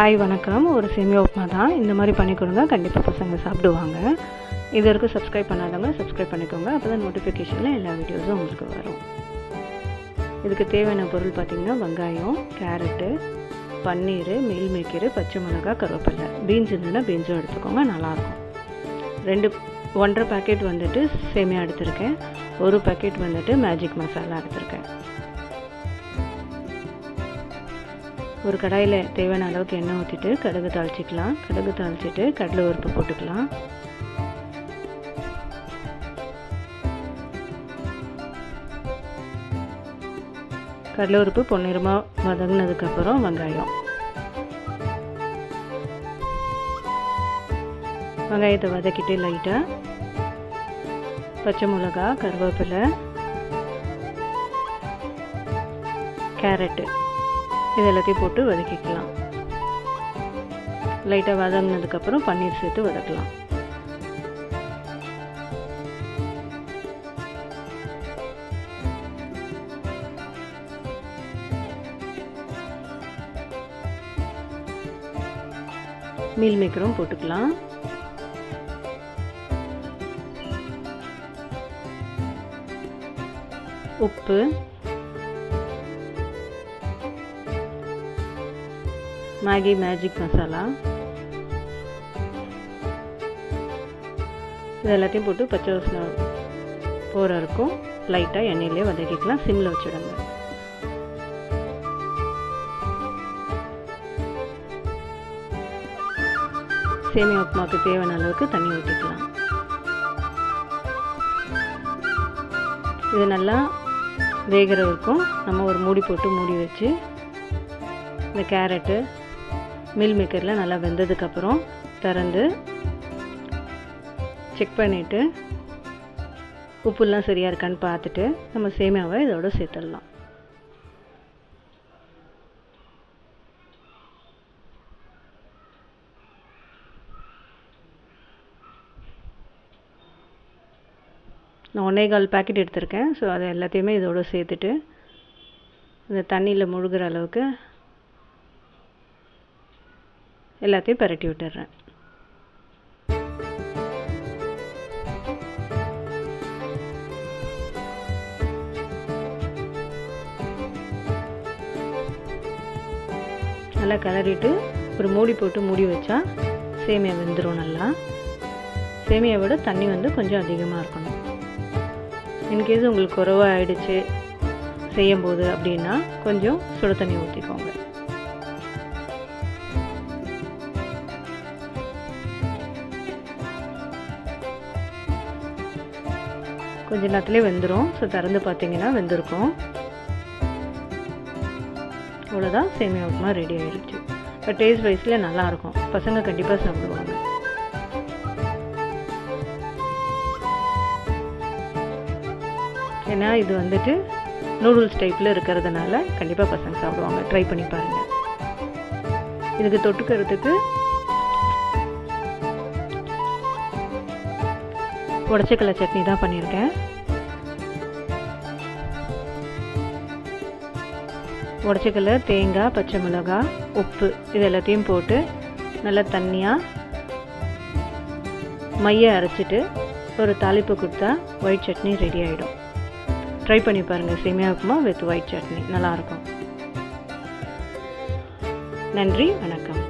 Hi வணக்கம். ஒரு சேமியா உப்புமா தான். இந்த மாதிரி பண்ணி கொடுங்க. கண்டிப்பாக பசங்க சாப்பிடுவாங்க. இது வரைக்கும் சப்ஸ்கிரைப் பண்ணாதவங்க சப்ஸ்கிரைப் பண்ணிக்கோங்க. அப்போ தான் நோட்டிஃபிகேஷனில் எல்லா வீடியோஸும் உங்களுக்கு வரும். இதுக்கு தேவையான பொருள் பார்த்திங்கன்னா வெங்காயம் கேரட்டு பன்னீர் மீல் மேக்கரு பச்சை மிளகா கருவேப்பிலை. பீன்ஸ் இருந்ததுன்னா பீன்ஸும் எடுத்துக்கோங்க. நல்லாயிருக்கும். ரெண்டு ஒன்றரை பேக்கெட் வந்துட்டு சேமியா எடுத்திருக்கேன். ஒரு பேக்கெட் வந்துட்டு மேஜிக் மசாலா எடுத்திருக்கேன். ஒரு கடாயில் தேவையான அளவுக்கு எண்ணெய் ஊற்றிட்டு கடுகு தாளிச்சிக்கலாம். கடுகு தாளிச்சிட்டு கடலை உருப்பு போட்டுக்கலாம். கடலை உருப்பு பொன்னிறமாக வதங்கினதுக்கப்புறம் வெங்காயம். வெங்காயத்தை வதக்கிட்டு லைட்டாக பச்சை மிளகா கருவேப்பிலை கேரட்டு. இது எல்லாத்தையும் போட்டு வதக்கிக்கலாம். லைட்டாக வதங்கினதுக்கப்புறம் பன்னீர் சேர்த்து வதக்கலாம். மீல் மேக்கரும் போட்டுக்கலாம். உப்பு மேகி மேஜிக் மசாலா இது எல்லாத்தையும் போட்டு பச்சை வாசனை போகிற இருக்கும் லைட்டாக எண்ணெயிலே வதக்கிக்கலாம். சிம்மில் வச்சுடுங்க. சேமியா உப்புமாவுக்கு தேவையான அளவுக்கு தண்ணி ஊற்றிக்கலாம் இது நல்லா வேகிற வரைக்கும் நம்ம ஒரு மூடி போட்டு மூடி வச்சு இந்த கேரட்டு மில் மேக்கரில் நல்லா வெந்ததுக்கப்புறம் திறந்து செக் பண்ணிவிட்டு உப்புலாம் சரியாக இருக்கான்னு பார்த்துட்டு நம்ம சேமியாவை இதோட சேர்த்துடலாம். நான் ஒன்றே கால் பேக்கெட் எடுத்திருக்கேன். ஸோ அதை எல்லாத்தையுமே இதோட சேர்த்துட்டு இந்த தண்ணியில் முழுகிற அளவுக்கு எல்லாத்தையும் பரட்டி விட்டுடுறேன் நல்லா கிளறிட்டு ஒரு மூடி போட்டு மூடி வச்சா சேமியா வெந்துடும் நல்லா. சேமியை விட தண்ணி வந்து கொஞ்சம் அதிகமாக இருக்கணும். இன்கேஸ் உங்களுக்கு குறவாக ஆயிடுச்சு செய்யும்போது அப்படின்னா கொஞ்சம் சுடு தண்ணி ஊற்றிக்கோங்க கொஞ்ச நேரத்துலேயே வெந்துடும் ஸோ திறந்து பார்த்தீங்கன்னா வெந்திருக்கும். அவ்வளோதான் சேமியா உப்புமா ரெடி ஆயிடுச்சு இப்போ டேஸ்ட் வைஸில் நல்லாயிருக்கும். பசங்க கண்டிப்பாக சாப்பிடுவாங்க. ஏன்னா இது வந்துட்டு நூடுல்ஸ் டைப்பில் இருக்கிறதுனால கண்டிப்பாக பசங்க சாப்பிடுவாங்க. ட்ரை பண்ணி பாருங்கள் இதுக்கு தொட்டுக்கிறதுக்கு உடச்சக்கடலை சட்னி தான் பண்ணியிருக்கேன். உடச்சக்கடலை தேங்காய் பச்சை மிளகாய் உப்பு இது எல்லாத்தையும் போட்டு நல்லா தண்ணியாக மைய அரைச்சிட்டு ஒரு தாளிப்பு கொடுத்தா ஒயிட் சட்னி ரெடி ஆகிடும் ட்ரை பண்ணி பாருங்கள் சேமியா உப்புமா வித் ஒயிட் சட்னி. நல்லாயிருக்கும் நன்றி வணக்கம்.